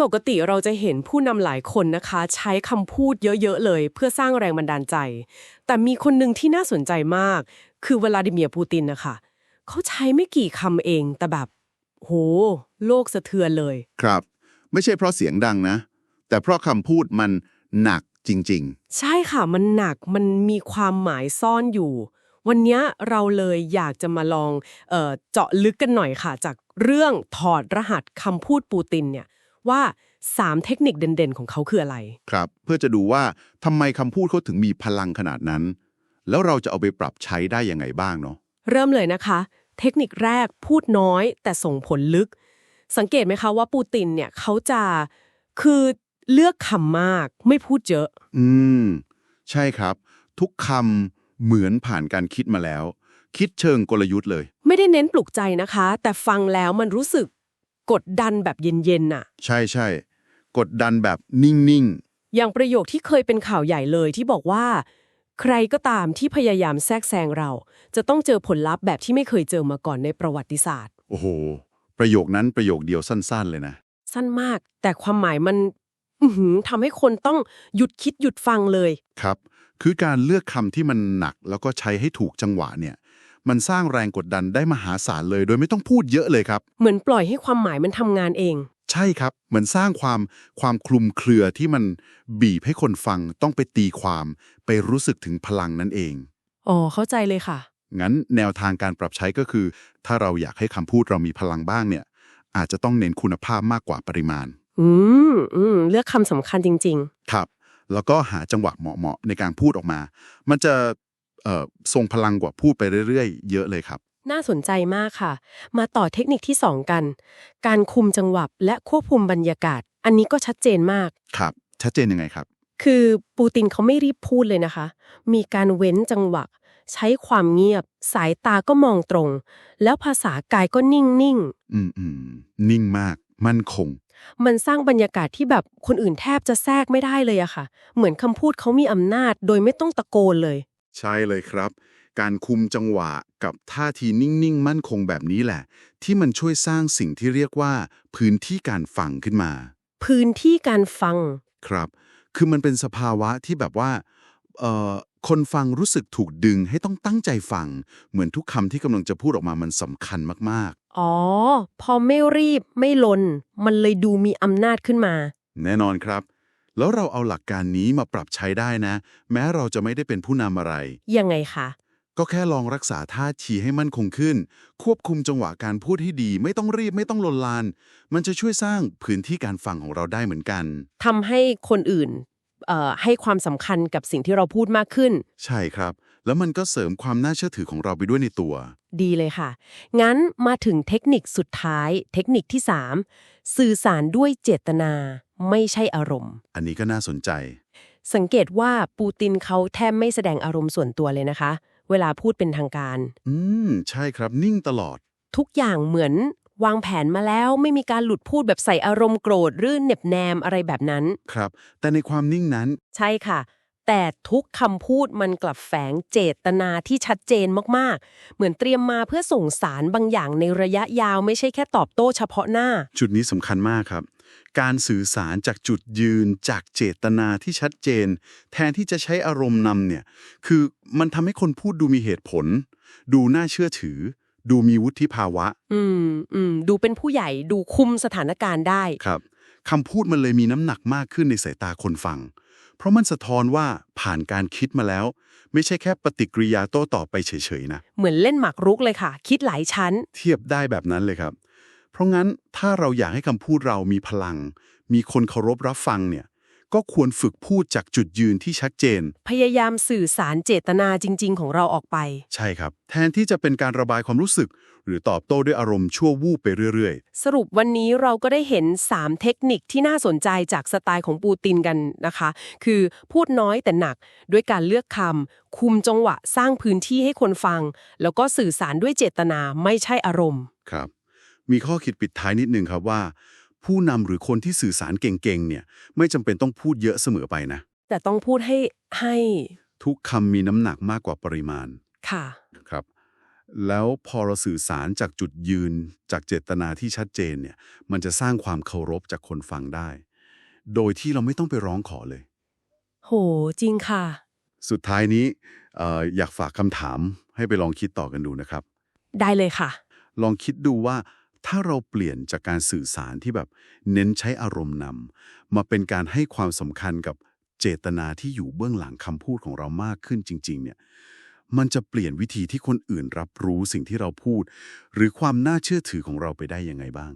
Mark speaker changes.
Speaker 1: ปกติเราจะเห็นผู้นำหลายคนนะคะ ใช้คำพูดเยอะๆเลย เพื่อสร้างแรงบันดาลใจ แต่มีคนหนึ่งที่น่าสนใจมาก คือวลาดิเมียร์ปูตินนะคะเขาใช้ไม่กี่คำเองแต่แบบ โห โลกสะเทือนเลย
Speaker 2: ครับ ไม่ใช่เพราะเสียงดังนะ แต่เพราะคำพูดมันหนักจริง
Speaker 1: ใช่ค่ะมันหนักมันมีความหมายซ่อนอยู่ วันเนี้ยเราเลยอยากจะมาลองเออเจาะลึกกันหน่อยค่ะ จากเรื่องถอดรหัสคำพูดปูตินเนี่ย ว่า 3 เทคนิคเด่นๆ ของเขาคืออะไร
Speaker 2: ๆครับ เพื่อจะดูว่าทำไมคำพูดเขาถึงมีพลังขนาดนั้น แล้วเราจะเอาไปปรับใช้ได้ยังไงบ้างเนาะ
Speaker 1: เริ่มเลยนะคะ เทคนิคแรกพูดน้อย แต่ส่งผลลึก สังเกตไหมคะว่าปูตินเนี่ยเขาจะคือเลือกคำมากไม่พูดเยอะ
Speaker 2: อืม ใช่ครับ ทุกคำเหมือนผ่านการคิดมาแล้ว คิดเชิงกลยุทธ์เลย
Speaker 1: ไม่ได้เน้นปลุกใจนะคะ แต่ฟังแล้วมันรู้สึก กดดันแบบเย็นๆน่ะ
Speaker 2: ใช่ใช่กดดันแบบนิ่ง
Speaker 1: อย่างประโยคที่เคยเป็นข่าวใหญ่เลยที่บอกว่า ใครก็ตามที่พยายามแทรกแซงเรา จะต้องเจอผลลัพธ์แบบที่ไม่เคยเจอมาก่อนในประวัติศาสตร์
Speaker 2: ๆ โอ้โห ประโยคนั้นประโยคเดียวสั้น ๆ เลยนะ
Speaker 1: สั้นมาก แต่ความหมายมัน อื้อหือทำให้คนต้องหยุดคิดหยุดฟังเลย
Speaker 2: ครับ คือการเลือกคำที่มันหนักแล้วก็ใช้ให้ถูกจังหวะเนี่ย มันสร้างแรงกดดันได้มหาศาลเลย โดยไม่ต้องพูดเยอะเลยครับ
Speaker 1: เหมือนปล่อยให้ความหมายมันทำงานเอง
Speaker 2: ใช่ครับ เหมือนสร้างความความคลุมเครือที่มันบีบให้คนฟังต้องไปตีความ ไปรู้สึกถึงพลังนั่นเอง
Speaker 1: อ๋อ เข้าใจเลยค่ะ
Speaker 2: งั้นแนวทางการปรับใช้ก็คือ ถ้าเราอยากให้คำพูดเรามีพลังบ้างเนี่ย อาจจะต้องเน้นคุณภาพมากกว่าปริมาณ
Speaker 1: อืมอืมเลือกคำสำคัญจริง
Speaker 2: ครับ แล้วก็หาจังหวะเหมาะๆในการพูดออกมา มันจะเอ่อ ทรงพลังกว่าพูดไปเรื่อยๆ เยอะเลยครับ
Speaker 1: ๆน่าสนใจมากค่ะ มาต่อเทคนิคที่ 2 กัน การคุมจังหวะและควบคุมบรรยากาศ อันนี้ก็ชัดเจนมาก
Speaker 2: ครับ ชัดเจนยังไงครับ
Speaker 1: คือปูตินเขาไม่รีบพูดเลยนะคะ มีการเว้นจังหวะ ใช้ความเงียบ สายตาก็มองตรง แล้วภาษากายก็นิ่ง
Speaker 2: อืมอืมนิ่งมาก มั่นคง
Speaker 1: ๆมันสร้างบรรยากาศที่แบบคนอื่นแทบจะแทรกไม่ได้เลยอะค่ะ เหมือนคำพูดเขามีอำนาจ โดยไม่ต้องตะโกนเลย
Speaker 2: ใช่เลยครับ การคุมจังหวะกับท่าทีนิ่ง ๆ มั่นคงแบบนี้แหละ ที่มันช่วยสร้างสิ่งที่เรียกว่า พื้นที่การฟังขึ้นมา
Speaker 1: พื้นที่การฟัง
Speaker 2: ครับ คือมันเป็นสภาวะที่แบบว่าเอ่อคนฟังรู้สึกถูกดึงให้ต้องตั้งใจฟัง เหมือนทุกคำที่กำลังจะพูดออกมามันสำคัญมาก
Speaker 1: อ๋อ พอไม่รีบไม่ลน มันเลยดูมีอำนาจขึ้นมา
Speaker 2: ๆแน่นอนครับ แล้วเราเอาหลักการนี้มาปรับใช้ได้นะ แม้เราจะไม่ได้เป็นผู้นำอะไร
Speaker 1: ยังไงคะ
Speaker 2: ก็แค่ลองรักษาท่าทีให้มั่นคงขึ้น ควบคุมจังหวะการพูดให้ดี ไม่ต้องรีบไม่ต้องลนลาน มันจะช่วยสร้างพื้นที่การฟังของเราได้เหมือนกัน
Speaker 1: ทำให้คนอื่นเอ่อให้ความสำคัญกับสิ่งที่เราพูดมากขึ้น
Speaker 2: ใช่ครับ แล้วมันก็เสริมความน่าเชื่อถือของเราไปด้วยในตัว
Speaker 1: ดีเลยค่ะ งั้นมาถึงเทคนิคสุดท้าย เทคนิคที่ 3 สื่อสารด้วยเจตนา ไม่ใช่อารมณ์
Speaker 2: อันนี้ก็น่าสนใจ
Speaker 1: สังเกตว่าปูตินเขาแทบไม่แสดงอารมณ์ส่วนตัวเลยนะคะ เวลาพูดเป็นทางการ
Speaker 2: อืม ใช่ครับ นิ่งตลอด
Speaker 1: ทุกอย่างเหมือนวางแผนมาแล้วไม่มีการหลุดพูดแบบใส่อารมณ์โกรธหรือเหน็บแนมอะไรแบบนั้น
Speaker 2: ครับ แต่ในความนิ่งนั้น
Speaker 1: ใช่ค่ะ แต่ทุกคำพูดมันกลับแฝงเจตนาที่ชัดเจนมากๆ เหมือนเตรียมมาเพื่อส่งสารบางอย่างในระยะยาวไม่ใช่แค่ตอบโต้เฉพาะหน้า
Speaker 2: จุดนี้สำคัญมากครับ การสื่อสารจากจุดยืนจากเจตนาที่ชัดเจน แทนที่จะใช้อารมณ์นำเนี่ย คือมันทำให้คนพูดดูมีเหตุผล ดูน่าเชื่อถือ ดูมีวุฒิภาวะ
Speaker 1: อืมอืมดูเป็นผู้ใหญ่ดูคุมสถานการณ์ได้
Speaker 2: ครับคำพูดมันเลยมีน้ำหนักมากขึ้นในสายตาคนฟัง เพราะมันสะท้อนว่าผ่านการคิดมาแล้ว ไม่ใช่แค่ปฏิกิริยาโต้ตอบไปเฉยๆนะ
Speaker 1: เหมือนเล่นหมากรุกเลยค่ะ คิดหลายชั้น
Speaker 2: เทียบได้แบบนั้นเลยครับ เพราะงั้นถ้าเราอยากให้คำพูดเรามีพลัง มีคนเคารพรับฟังเนี่ย ก็ควรฝึกพูดจากจุดยืนที่ชัดเจน
Speaker 1: พยายามสื่อสารเจตนาจริง ๆ ของเราออกไป
Speaker 2: ใช่ครับ แทนที่จะเป็นการระบายความรู้สึก หรือตอบโต้ด้วยอารมณ์ชั่ววูบไปเรื่อย
Speaker 1: สรุปวันนี้เราก็ได้เห็น 3 เทคนิคที่น่าสนใจจากสไตล์ของปูตินกันนะคะ คือพูดน้อยแต่หนักด้วยการเลือกคำคุมจังหวะสร้างพื้นที่ให้คนฟัง แล้วก็สื่อสารด้วยเจตนาไม่ใช่อารมณ์
Speaker 2: ๆ ครับ มีข้อคิดปิดท้ายนิดนึงครับว่า ผู้นำหรือคนที่สื่อสารเก่งๆเนี่ยไม่จำเป็นต้องพูดเยอะเสมอไปนะ
Speaker 1: แต่ต้องพูดให้ให้
Speaker 2: ทุกคำมีน้ำหนักมากกว่าปริมาณ
Speaker 1: ค่ะ
Speaker 2: ครับ แล้วพอเราสื่อสารจากจุดยืนจากเจตนาที่ชัดเจนเนี่ยมันจะสร้างความเคารพจากคนฟังได้ โดยที่เราไม่ต้องไปร้องขอเลย
Speaker 1: โหจริงค่ะ
Speaker 2: สุดท้ายนี้เอ่ออยากฝากคำถามให้ไปลองคิดต่อกันดูนะครับ
Speaker 1: ได้เลยค่ะ
Speaker 2: ลองคิดดูว่า ถ้าเราเปลี่ยนจากการสื่อสารที่แบบเน้นใช้อารมณ์นำมาเป็นการให้ความสำคัญกับเจตนาที่อยู่เบื้องหลังคำพูดของเรามากขึ้นจริง ๆ เนี่ย มันจะเปลี่ยนวิธีที่คนอื่นรับรู้สิ่งที่เราพูด หรือความน่าเชื่อถือของเราไปได้ยังไงบ้าง